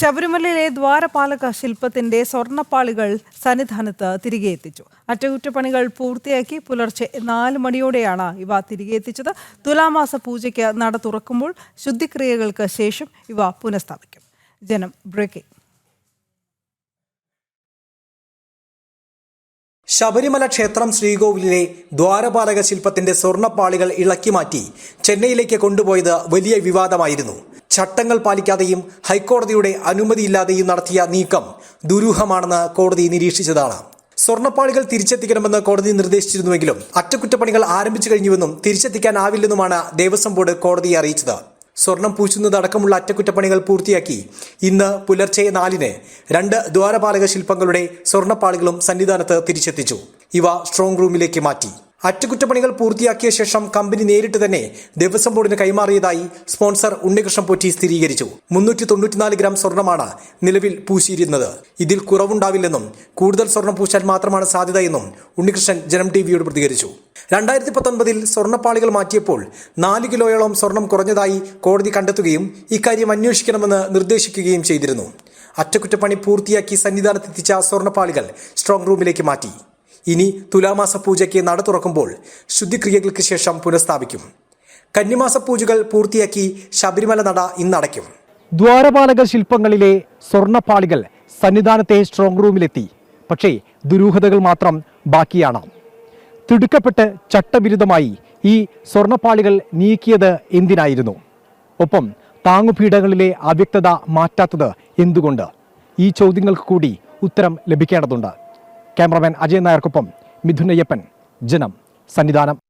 ശബരിമലയിലെ ദ്വാരപാലക ശില്പത്തിന്റെ സ്വർണപ്പാളികൾ സന്നിധാനത്ത് തിരികെ എത്തിച്ചു. അറ്റകുറ്റപ്പണികൾ പൂർത്തിയാക്കി പുലർച്ചെ നാല് മണിയോടെയാണ് ഇവ തിരികെ എത്തിച്ചത്. തുലാമാസ പൂജയ്ക്ക് നട തുറക്കുമ്പോൾ ശുദ്ധിക്രിയകൾക്ക് ശേഷം ഇവ പുനഃസ്ഥാപിക്കും. ജനം ബ്രേക്കിംഗ് ശബരിമല ക്ഷേത്രം ശ്രീകോവിലിലെ ദ്വാരപാലക ശില്പത്തിന്റെ സ്വർണപ്പാളികൾ ഇളക്കി മാറ്റി ചെന്നൈയിലേക്ക് കൊണ്ടുപോയത് വലിയ വിവാദമായിരുന്നു. ചട്ടങ്ങൾ പാലിക്കാതെയും ഹൈക്കോടതിയുടെ അനുമതിയില്ലാതെയും നടത്തിയ നീക്കം ദുരൂഹമാണെന്ന് കോടതി നിരീക്ഷിച്ചതാണ്. സ്വർണപ്പാളികൾ തിരിച്ചെത്തിക്കണമെന്ന് കോടതി നിർദ്ദേശിച്ചിരുന്നുവെങ്കിലും അറ്റകുറ്റപ്പണികൾ ആരംഭിച്ചു കഴിഞ്ഞുവെന്നും തിരിച്ചെത്തിക്കാനാവില്ലെന്നുമാണ് ദേവസ്വം ബോർഡ് കോടതിയെ അറിയിച്ചത്. സ്വർണം പൂശുന്നതടക്കമുള്ള അറ്റകുറ്റപ്പണികൾ പൂർത്തിയാക്കി ഇന്ന് പുലർച്ചെ നാലിന് രണ്ട് ദ്വാരപാലക ശില്പങ്ങളുടെ സ്വർണപ്പാളികളും സന്നിധാനത്ത് തിരിച്ചെത്തിച്ചു. ഇവ സ്ട്രോങ് റൂമിലേക്ക് മാറ്റി. അറ്റകുറ്റപ്പണികൾ പൂർത്തിയാക്കിയ ശേഷം കമ്പനി നേരിട്ട് തന്നെ ദേവസ്വം ബോർഡിന് കൈമാറിയതായി സ്പോൺസർ ഉണ്ണികൃഷ്ണൻ പൊറ്റി സ്ഥിരീകരിച്ചു. മുന്നൂറ്റി തൊണ്ണൂറ്റിനാല് ഗ്രാം സ്വർണമാണ് നിലവിൽ പൂശിയിരുന്നത്. ഇതിൽ കുറവുണ്ടാവില്ലെന്നും കൂടുതൽ സ്വർണം പൂശാൻ മാത്രമാണ് സാധ്യതയെന്നും ഉണ്ണികൃഷ്ണൻ ജനം ടിവിയോട് പ്രതികരിച്ചു. രണ്ടായിരത്തി പത്തൊൻപതിൽ സ്വർണപ്പാളികൾ മാറ്റിയപ്പോൾ നാല് കിലോയോളം സ്വർണം കുറഞ്ഞതായി കോടതി കണ്ടെത്തുകയും ഇക്കാര്യം അന്വേഷിക്കണമെന്ന് നിർദ്ദേശിക്കുകയും ചെയ്തിരുന്നു. അറ്റകുറ്റപ്പണി പൂർത്തിയാക്കി സന്നിധാനത്തെത്തിച്ച സ്വർണപ്പാളികൾ സ്ട്രോങ് റൂമിലേക്ക് മാറ്റി. ഇനി തുലാമാസ പൂജയ്ക്ക് നട തുറക്കുമ്പോൾ ശുദ്ധിക്രിയകൾക്ക് ശേഷം പുനഃസ്ഥാപിക്കും. കന്നിമാസ പൂജകൾ പൂർത്തിയാക്കി ശബരിമല നട ഇന്നടയ്ക്കും. ദ്വാരപാലക ശില്പങ്ങളിലെ സ്വർണപ്പാളികൾ സന്നിധാനത്തെ സ്ട്രോങ് റൂമിലെത്തി പക്ഷേ ദുരൂഹതകൾ മാത്രം ബാക്കിയാണ്. തിടുക്കപ്പെട്ട് ചട്ടവിരുദ്ധമായി ഈ സ്വർണപ്പാളികൾ നീക്കിയത് എന്തിനായിരുന്നു? ഒപ്പം താങ്ങുപീഠങ്ങളിലെ അവ്യക്തത മാറ്റാത്തത് എന്തുകൊണ്ട്? ഈ ചോദ്യങ്ങൾക്ക് കൂടി ഉത്തരം ലഭിക്കേണ്ടതുണ്ട്. ക്യാമറമാൻ അജയ് നായർക്കൊപ്പം മിഥുനയ്യപ്പൻ. ജനം സന്നിധാനം.